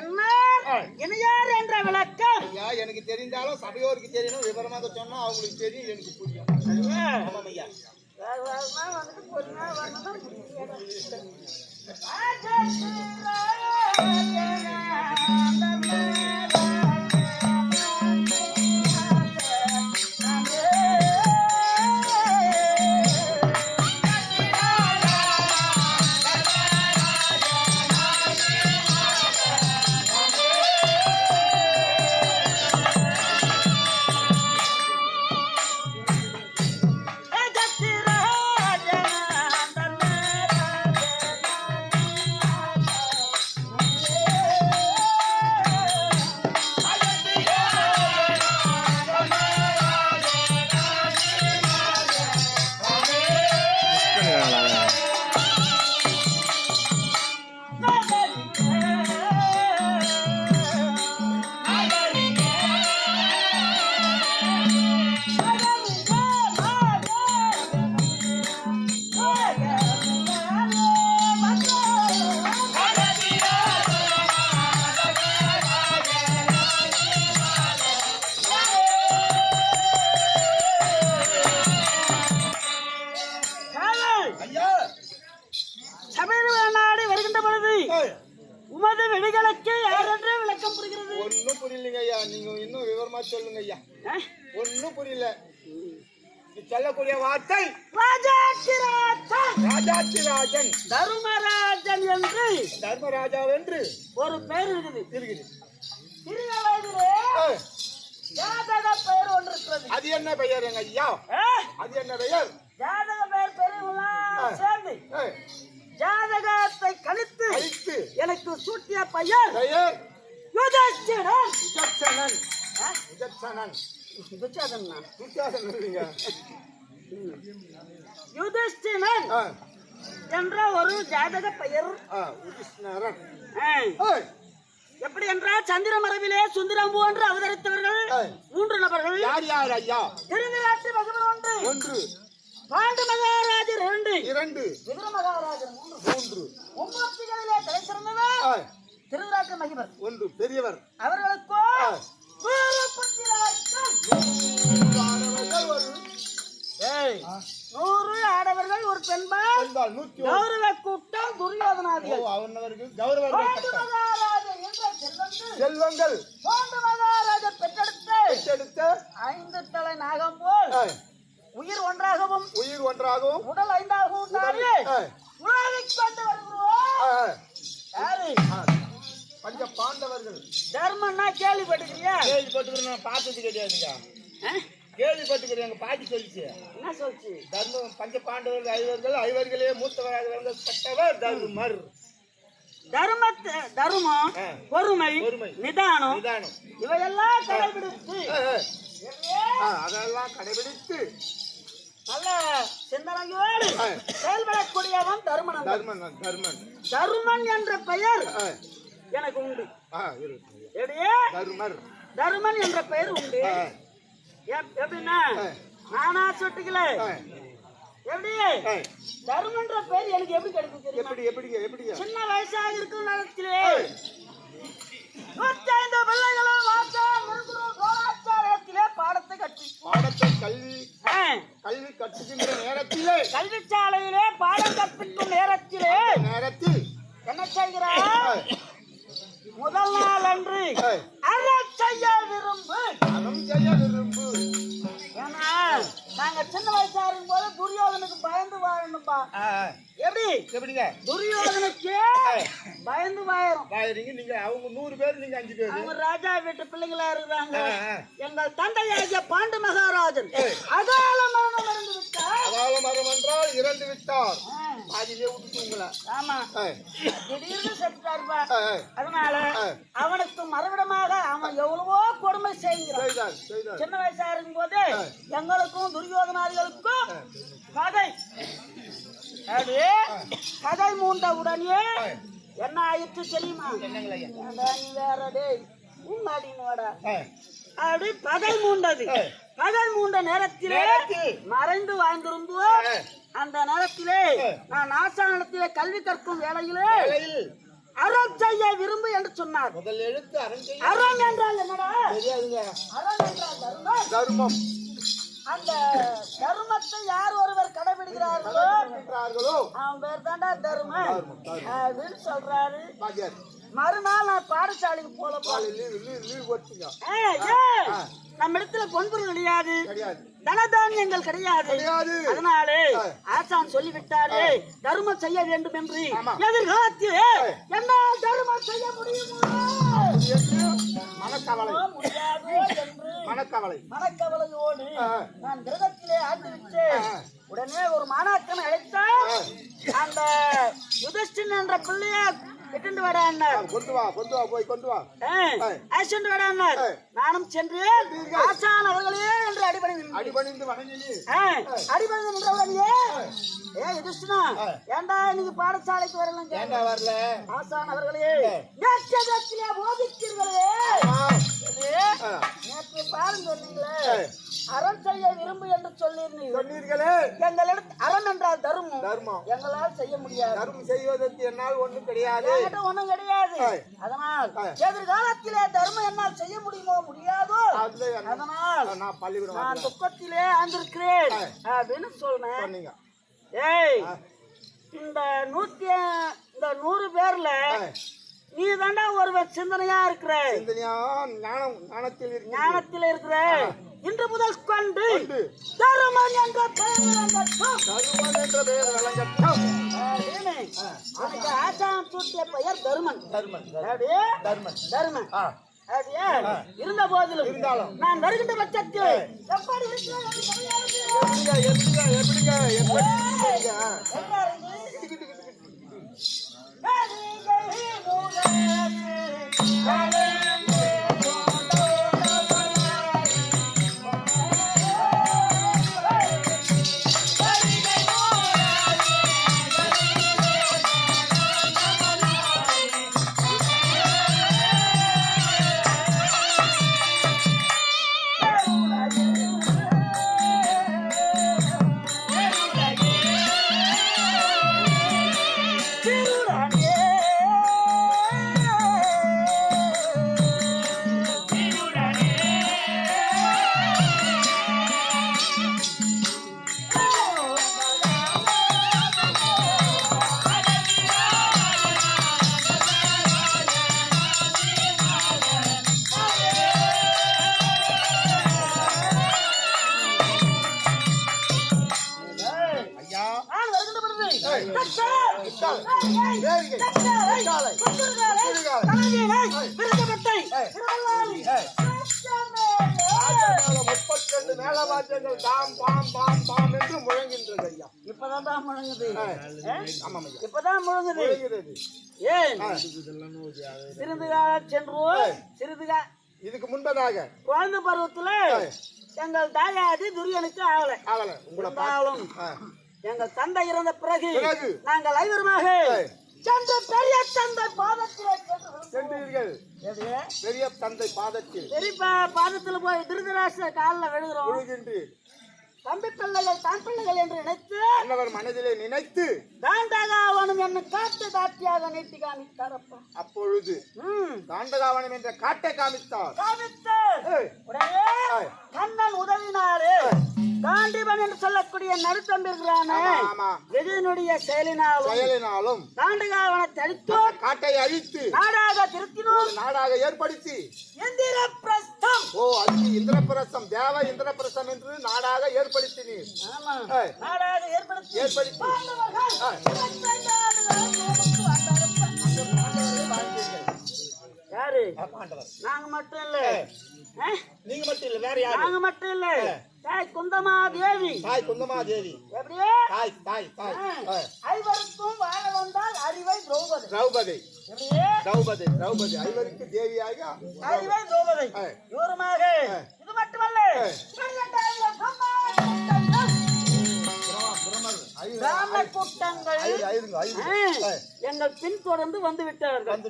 என்ன இணையார் என்ற விளக்கம். ஐயா எனக்கு தெரிந்தாலும் சபையோருக்கு தெரியணும் விவரமாக சொன்னா அவங்களுக்கு தெரியும் எனக்கு புரியும். ஐயா. பொறுமையா தருமராஜன் என்று தர்மராஜாவென்று ஒரு பெயர் இருக்குது. இருக்குது. சிறிய வயதிலே ஜாதக பெயர் ஒன்று இருக்கிறது. அது என்ன பெயர் எங்க ஐயா? அது என்ன பெயர்? ஜாதக பெயர் பெரியவங்களாம் சேர்ந்து. ஜாதகத்தை கழித்து அழித்து எனக்கு சூட்டிய பெயர் பெயர்? விஜட்சணன் துச்சாதனா? வித்தியாசம் இல்லைங்க. யுதிஷ்டிரன். ஆ, என்ற ஒரு ஜாதக பெயர்? எப்படி என்றால் சந்திர மரபிலே சுந்தரம் போன்று அவதரித்தவர்கள். மூன்று நபர்கள். யார் யார் ஐயா? திருவிழாட்டு மகன் ஒன்று. ஒன்று பாண்டு மகாராஜர் இரண்டு. இரண்டு. விதுர மகாராஜர் மூன்று. மும்மூர்த்திகளிலே தலை சிறந்தவர் ஆ, திருவிழாட்டு மகிவர் ஒன்று பெரியவர். அவர்களுக்கோ ஏய், நூறு ஆடவர்கள் ஒரு பெண்பால். கௌரவ கூட்டம் துரியோதனாதிகள். செல்வங்கள். பாண்டு மகாராஜர் பெற்றெடுத்த ஐந்து தலை நாகம் போல் உயிர் ஒன்றாகவும் உயிர் ஒன்றாகவும் உடல் ஐந்தாகவும் உலகிக் கொண்டு வருகிறோம். யாரு. பஞ்ச பாண்டவர்கள். தர்மன்னா கேள்விப்பட்டிருக்கிறியா கேள்விப்பட்டுக்கிறேன் நான் பார்த்தது கிடையாதுங்க? கேள்விப்பட்டுக்கிறேன் எங்க பாட்டி சொல்லிச்சு. என்ன சொல்லுச்சு? தர்மம் பஞ்ச பாண்டவர்கள் ஐவர்கள் ஐவர்களே மூத்தவராக விளங்கப்பட்டவர் தர்மர். தர்மத்தை தர்மம். பொறுமை. நிதானம் இவையெல்லாம் கடைபிடித்து. அதெல்லாம் கடைபிடித்து. நல்ல சிந்தனையோடு. செயல்படக்கூடியவன் தர்மன் தர்மன் தர்மன். தர்மன் என்ற பெயர் எனக்கு உண்டு. தர்மர். தர்மன் என்ற பெயர் உண்டு. எப்படின்னா. நானா சொட்டுக்கல. எப்படி. தர்மன்ற பெயர் எனக்கு எப்படி கிடைக்கும் எப்படி எப்படிங்க எப்படிங்க? சின்ன வயசாக இருக்கும் நேரத்திலே நூற்றைந்து பிள்ளைகளும் வாசா முழுகுரு கோலாச்சாரத்திலே பாடத்தை கற்று பாடத்தை கல்வி கல்வி கற்றுக்கின்ற நேரத்திலே. கல்விச்சாலையிலே பாடம் கற்பிக்கும் நேரத்திலே நேரத்தில். என்ன செய்கிறார்? முதல் நாள் அன்று ஆ, அறச் செய்ய விரும்பு அறம் செய்ய விரும்பு. ஏன்னா நாங்க சின்ன வயசா இருக்கும் போது துரியோதனுக்கு பயந்து வாழணும்பா. எப்படி? எப்படிங்க? துரியோதனுக்கு பயந்து வாழணும். வாயிறீங்க நீங்க அவங்க நூறு பேர் நீங்க அஞ்சு பேர். அவங்க ராஜா வீட்டு பிள்ளைங்களா இருக்கிறாங்க. எங்கள் தந்தையாகிய பாண்டு மகாராஜன் அகால மரணம் இருந்து விட்டார் அகால மரம் என்றால் இறந்து விட்டார் பாதியிலே விட்டுட்டு உங்களை. ஆமா. திடீர்னு செத்துட்டாருப்பா. அதனால. அவனுக்கு மறுவிடமாக அவன் எவ்வளவோ கொடுமை செய்கிறான். சின்ன வயசா இருக்கும் போது எங்களுக்கும் துரியோதனாதிகளுக்கும் கதை. அது கதை மூண்ட உடனே என்ன ஆயிடுச்சு தெரியுமா? நீ வேற டேய் ஆ, அப்படி பகை மூண்டது. பகை மூண்ட நேரத்திலே. மறைந்து வாழ்ந்திருந்தோ ஆ. அந்த நேரத்திலே நான் ஆசானத்திலே கல்வி கற்கும் வேளையிலே அறம் செய்ய விரும்பு என்று சொன்னார். முதல் எழுத்து அறம் என்றால் என்னடா? தெரியாதுங்க. அறம் என்றால் தர்மம். அந்த தர்மத்தை யார் ஒருவர் கடைபிடிக்கிறார்களோ அவன் பேர் தாண்டா தர்மம் அப்படின்னு சொல்றாரு. மறுநாள் நான் பாடசாலைக்கு போல நம்ம இடத்துல பொன்பொருள் கிடையாது. தனதானியங்கள் கிடையாது. அதனாலே ஆசான் சொல்லிவிட்டாரு தர்மம் செய்ய வேண்டும் என்று. எதிர்காலத்தில் என்ன தர்மம் செய்ய முடியுமோ? மனக்கவலை. மனக்கவலை. மனக்கவலையோடு. நான் கிரகத்திலே ஆண்டுவிட்டு ஆ. உடனே ஒரு மாணாக்கன் அழைத்தால் அந்த யுதிஷ்டன் என்ற பிள்ளைய விட்டுண்டு வரான்னார் கொண்டு வா கொண்டு வா போய் கொண்டு வா. ஆக்சிடென்ட் வரான்னார் ஆ. நானும் சென்று ஆசான் அவர்களே என்று அடிபடி அடிபணிந்து வணங்கி அடிபடி நின்றவுடனே ஏ யுதிஷ்டனா ஏண்டா இன்னைக்கு பாடசாலைக்கு வரலங்க ஏண்டா வரல? ஆசான் அவர்களே இது ஆ. நேற்று பாருங்க சொன்னீங்களே. அறம் செய்ய விரும்பு என்று சொல்லியிருந்தீங்க சொன்னீர்களே எங்களிடம் அறம் என்றால் தர்மம் தர்மம் எங்களால் செய்ய முடியாது தர்மம் செய்வதற்கு என்னால் ஒன்றும் கிடையாது ஒண்ணும் கிடையாது. அதனால். எதிர்காலத்திலே தர்மம் என்னால் செய்ய முடியுமோ முடியாதோ அதனால் நான் பள்ளிக்கூடம் நான். துக்கத்திலே ஆந்திருக்கிறேன். அப்படின்னு சொன்னேன் ஏய். இந்த நூத்தி இந்த நூறு பேர்ல. நீ தாண்டா ஒருவன் சிந்தனையா இருக்கிற. சிந்தனையா? ஞானம் ஞானத்தில் ஞானத்தில் இருக்கிற. இன்று முதல் கொண்டு. தருமன் என்ற பெயர். தருமன் என்ற பெயர் அப்படின்னு அவனுக்கு ஆசான் சூட்டிய பெயர் தருமன். தர்மன். தர்மன். தருமன். இருந்த போதிலும் இருந்தாலும். நான் வருகின்ற பட்சத்தில் எப்படி. எப்படிங்க எப்படிங்க எப்படிங்க என்று முழங்கின்றது ஐயா இப்பதான்டா முழங்குது ஏய். ஏ? ஆமாம் ஐயா இப்பதான் முழங்குது ஏன். சிறிது காலம் சென்று ஏய். சிறிது கா- இதுக்கு முன்பதாக குழந்தை பருவத்துல. எங்கள் தாயாதி துரியனுக்கு ஆகலை ஆகல உங்களை இருந்தாலும் ஆ. எங்கள் தந்தை இறந்த பிறகு. நாங்கள் ஐவருமாக. சென்று பெரிய தந்தை பாதத்திலே. சென்றீர்கள்? பெரிய தந்தை பாதத்தில் பெரியப்பா பாதத்துல போய் திருதராச காலில் விழுகிறோம் விழுகின்றீர் தம்பி பிள்ளைகள் தான் பிள்ளைகள் என்று நினைத்து அன்னவர் மனதிலே நினைத்து தாண்டாக அவனும் என்னை காட்டு தாட்டியாக நீட்டி காமித்தாரப்பா அப்பொழுது தாண்டகாவனம் என்ற காட்டை காமித்தார் காமித்து ஏய். உடனே. கண்ணன் உதவினாரு காண்டிபன் என்று சொல்லக்கூடிய நடுத்தம்பி இருக்கிறானே. வெகுனுடைய செயலினாலும் செயலினாலும் தாண்டுகாவனை தடுத்தோம் காட்டை அழித்து நாடாக திருத்தினோம் நாடாக ஏற்படுத்தி எந்திர பிரஸ்தம் ஓ அதுக்கு இந்திரபிரசம் தேவ இந்திரபிரசம் என்று. நாடாக ஏற்படுத்தி ஏற்படுத்தி. பாண்டவர்கள் ஆ. இருபத்தைந்து ஆண்டுகள் சோமுக்கு வந்தாரப்பா. யாரு நாங்க மட்டும் இல்ல? நீங்க மட்டும் இல்ல வேற யாரு? நாங்க மட்டும் இல்ல. தாய் குந்தமா தேவி தாய் குந்தமா தேவி எப்படியே? தாய் தாய் தாய். ஐவருக்கும் வாழ வந்தால் அறிவை திரௌபதி. திரௌபதி. திரௌபதி திரௌபதி. ஐவருக்கு தேவியாக. அறிவை திரௌபதி. ஆ. இது மட்டுமல்ல. பிராமண கூட்டங்கள் எங்கள் பின் தொடர்ந்து வந்து விட்டார்கள்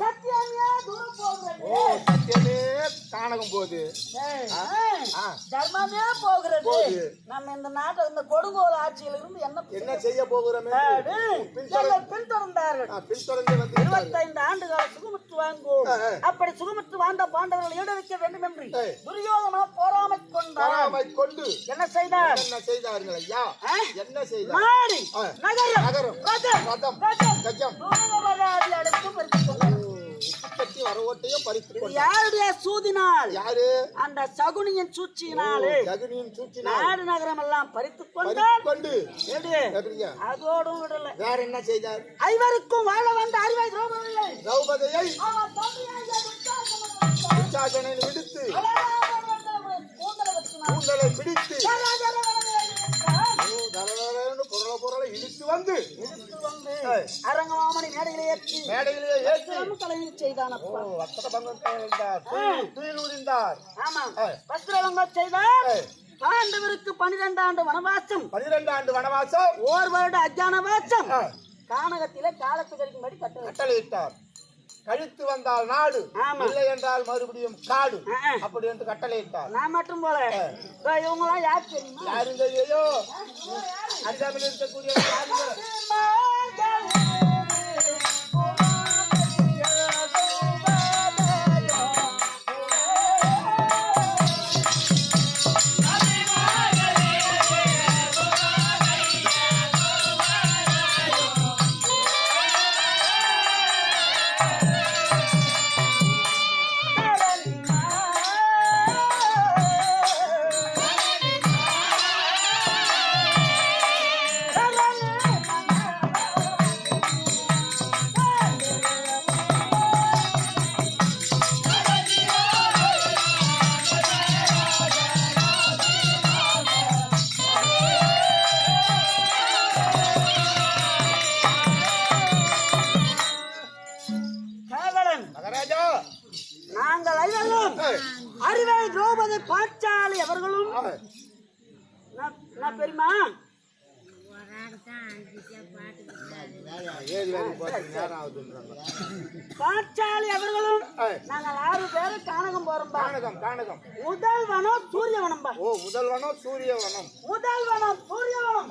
சத்தியமே தூரம் போகிறது காணகம் போகுது தர்மமே போகிறது. நம்ம இந்த நாட்டை இந்த கொடுங்கோல் ஆட்சியில இருந்து என்ன என்ன செய்ய போகிறோம்? ஆடு, பின்தொடர் எங்கள் பின் தொடர்ந்தார்கள் பின்தொடர்ந்து வந்து இருபத்தைந்து ஆண்டு கால சுகமுற்று ஆ. அப்படி சுகமுற்று வாழ்ந்த பாண்டவர்களை ஈட வைக்க வேண்டும் என்று. துரியோதனா போராமை கொண்டார் கொண்டு என்ன செய்தார்? என்ன செய்தார்கள் ஐயா? என்ன செய்தார். நகரம். நகரம். ரதம் ரதம் ரதம் கஜம் சூரபகாதி கட்டி வரவோட்டையும் பறித்து யாருடைய சூதினால்? யாரு? அந்த சகுனியின் சூழ்ச்சியினாலே ஜகுனியின் சூச்சினார் நாடு நகரம் எல்லாம் பறித்து கொண்டு? எப்படிங்க அதோடும் விடல. வேற என்ன செய்தார்? ஐவருக்கும் வாழ வந்த அறிவை திரௌபதியை. திரௌபதியை விடுத்து. கூந்தலை பிடித்து. பொருளை பொருளை இழுத்து வந்து இழுத்து வந்து. அரங்கமாமணி மேடையிலே ஏற்றி மேடையிலே ஏற்றி கலையில் செய்தான் அப்பா. அத்தனை பங்கம் துயில் ஏய். வஸ்திரவங்க செய்தார் ஏய். பாண்டவருக்கு பனிரெண்டு ஆண்டு வனவாசம் பனிரெண்டு ஆண்டு வனவாசம் ஓர் வருட அஜான வாசம் ஆ, கானகத்திலே காலத்து கழிக்கும்படி கட்டளை கட்டளையிட்டார் கழித்து வந்தால் நாடு. இல்லை என்றால் மறுபடியும் காடு. அப்படி என்று கட்டளையிட்டார். நான் மட்டும் போல. இவங்க எல்லாம் யார் தெரியுமா? யாருங்க ஐயோ அஞ்சாமல் இருக்கக்கூடிய பாஞ்சாலி அவர்களும் நாங்கள் ஆறு பேரும் கானகம் போறோம்பா. காணகம் காணகம் முதல் வனம் சூரியவனம்பா. ஓ முதல் வனம் சூரிய வனம் முதல் வனம் சூரியவனம்.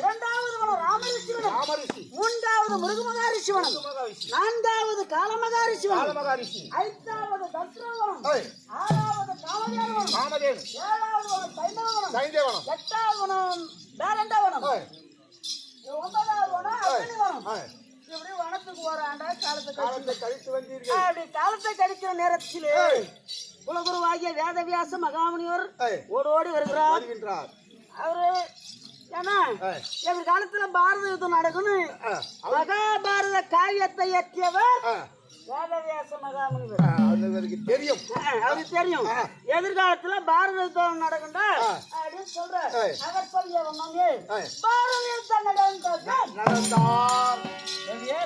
இரண்டாவது வனம் ராமரிஷிவனம். ராமரிஷி. மூன்றாவது முருகமகாரிஷிவனம். மகாரிஷி நான்காவது காலமகாரிஷிவனம். காலமகாரிஷி. ஐந்தாவது தத்ரவனம். ஏய், ஆறாவது காமதேவனம். காமதேனு ஏழாவது வனம் சைந்தவனம். சைந்தேவனம். எட்டாவது வனம் ஏய், ஒன்பதாவது வனம் இப்படி வனத்துக்கு போறாண்டா காலத்துக்கு காலத்தை கழித்து வந்தீர்கள். அப்படி காலத்தை கடிக்கிற நேரத்திலே. குலகுருவாகிய வேதவியாச மகாமுனிவர் ஓடோடி வருகிறார். அவரு ஏன்னா ஏய், எங்க காலத்துல பாரத யுத்தம் நடக்கும்னு மகாபாரத காவியத்தை இயற்றியவர் வேதவியாச மகாமுனிவர். அவருக்கு தெரியும். அவருக்கு தெரியும். எதிர்காலத்துல பாரத யுத்தம் நடக்கும்டா ஆ. அப்படின்னு சொல்ற ஏய். அவர் சொல்லிய வந்தாங்க ஏய், பாரத யுத்தம் நடந்தார்.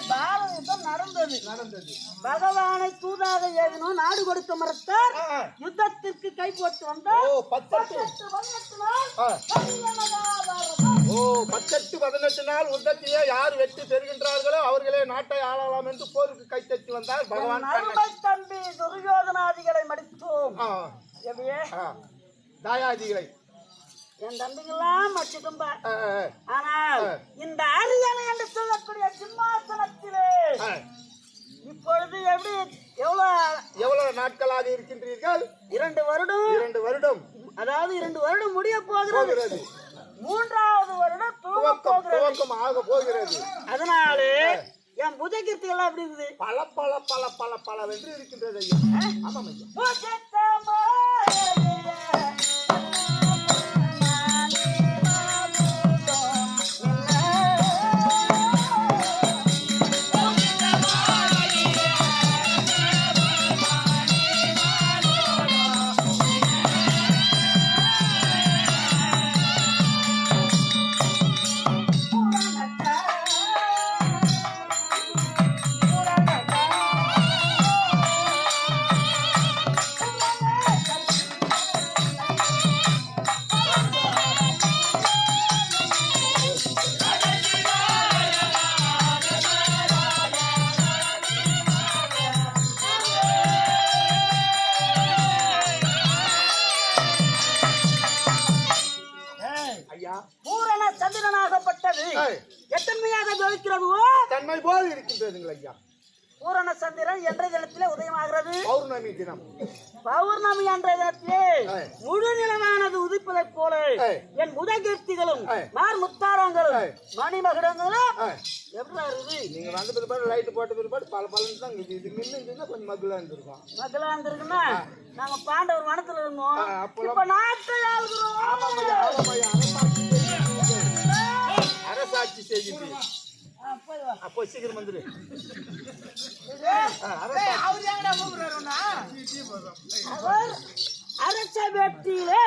பாரத யுத்தம் நடந்தது. நடந்தது. பகவானை தூதாக ஏவினும் நாடு கொடுக்க மறுத்தார். யுத்தத்திற்கு கை போட்டு வந்தார் பத்தெட்டு பத்தெட்டு ஓ பத்தெட்டு பதினெட்டு நாள் உத்தத்திலே யார் வெற்றி பெறுகின்றார்களோ அவர்களே நாட்டை ஆளலாம் என்று போருக்கு கைத்தட்டி வந்தார் பகவான். அருமை தம்பி துரியோதனாதிகளை மடித்தோம். தாயாதிகளை. என் தம்பிங்கெல்லாம் ஆ, ஆனால். இந்த அரியணை என்று சொல்லக்கூடிய சிம்மாசனத்திலே. இப்பொழுது எப்படி எவ்வளவு எவ்வளவு நாட்களாக இருக்கின்றீர்கள்? இரண்டு வருடம். இரண்டு வருடம். அதாவது இரண்டு வருடம் முடிய போகிறது. மூன்றாவது வருடம் துவக்கம் ஆக போகிறது. அதனாலே என் புஜகீர்த்தி எல்லாம் எப்படி இருக்குது? பல பல பல பல பல வென்று இருக்கின்றது ஐயா. ஆமாம் ஐயா ஏய். என் முதகீர்த்திகளும். மார் முத்தாரங்களும். மணிமகுடங்களும் எப்படி இருக்குது நீங்க வந்த பிற்பாடு லைட் போட்ட பிற்பாடு பல பலன்னு தான் இது இது இருந்ததுன்னா கொஞ்சம் மகளா இருந்திருக்கும் மக்களா இருந்திருக்குன்னா நாங்க பாண்டவர் வனத்துல இருந்தோம் இப்ப நாட்டை ஆளுகிறோம் ஆமாம்மையா, ஆமாம்மையா, அரசாட்சி வா. அப்போ சீக்கிரம் வந்துரு அவர் அரச வேட்டியிலே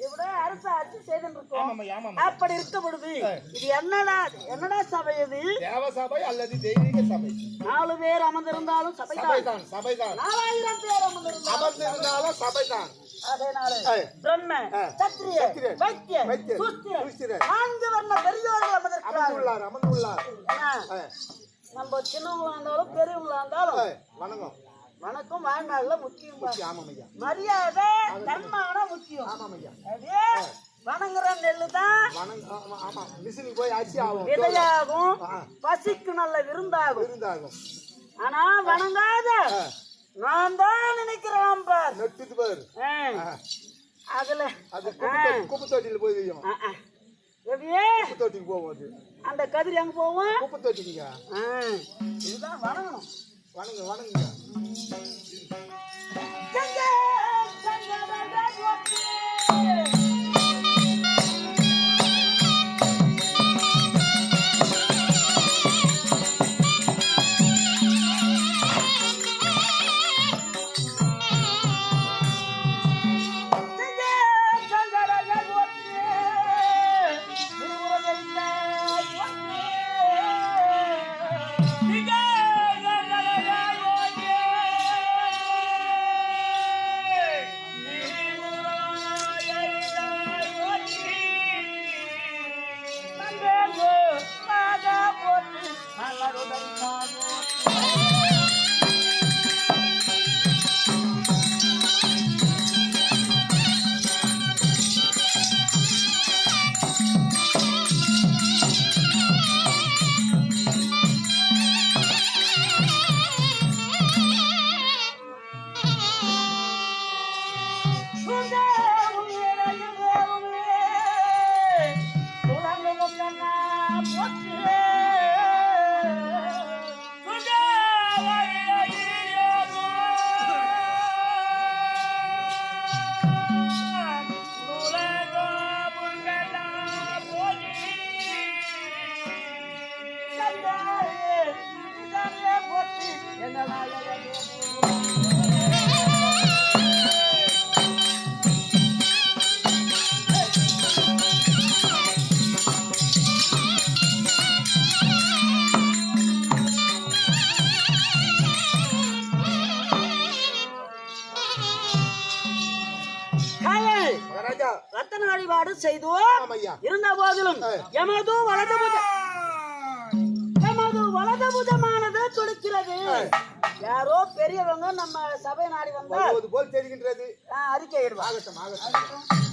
ஏய், இப்படி அரசாட்சி செய்திருக்கோம். அப்படி இருக்க பொழுது இது என்னடா என்னடா சபை இது? தேவ சபை அல்லது தெய்வீக சபை. நாலு பேர் அமர்ந்திருந்தாலும் சபைதான். சபைதான் சபைதான். நாலாயிரம் பேர் அமர்ந்திருந்தாலும் அதனால ஏய். பிரம்ம. சத்திரிய வைத்திய சுஸ்திர. நான்கு வர்ண பெரியோர்கள் அமர்ந்துள்ளார் அமர்ந்துள்ளார். நம்ம சின்னவங்களா இருந்தாலும் பெரியவங்களா இருந்தாலும் வணக்கம். வணக்கம் வாழ்நாள்ல முக்கியம். பா. ஆமாமையா மரியாதை தன்மானம் முக்கியம். ஆமாமையா அப்படியே வணங்குற நெல்லு தான். வணங்க ஆமா, மிஷினுக்கு போய் அரிசி ஆகும். விதையாகும். பசிக்கு நல்ல விருந்தாகும். விருந்தாகும். ஆனா வணங்காத. நான் தான் நினைக்கிறேன் பார். நெட்டுது பாரு அதுல அது குப்பை தொட்டி- குப்பை தொட்டியில் போய் வையும். எப்படியே குப்பை தொட்டிக்கு அது. அந்த கதிர் எங்க போவோம் குப்பை தொட்டிக்குங்க. இதுதான் வணங்கணும். வணங்க வணங்க இருந்த போதிலும். எமது வலது எமது வலது புஜமானது துடிக்கிறது. யாரோ பெரியவங்க நம்ம சபை நாடி வந்தா வருவது போல் தெரிகின்றது. ஆ, அறிக்கை இடுவா ஆகட்டும் ஆகட்டும்.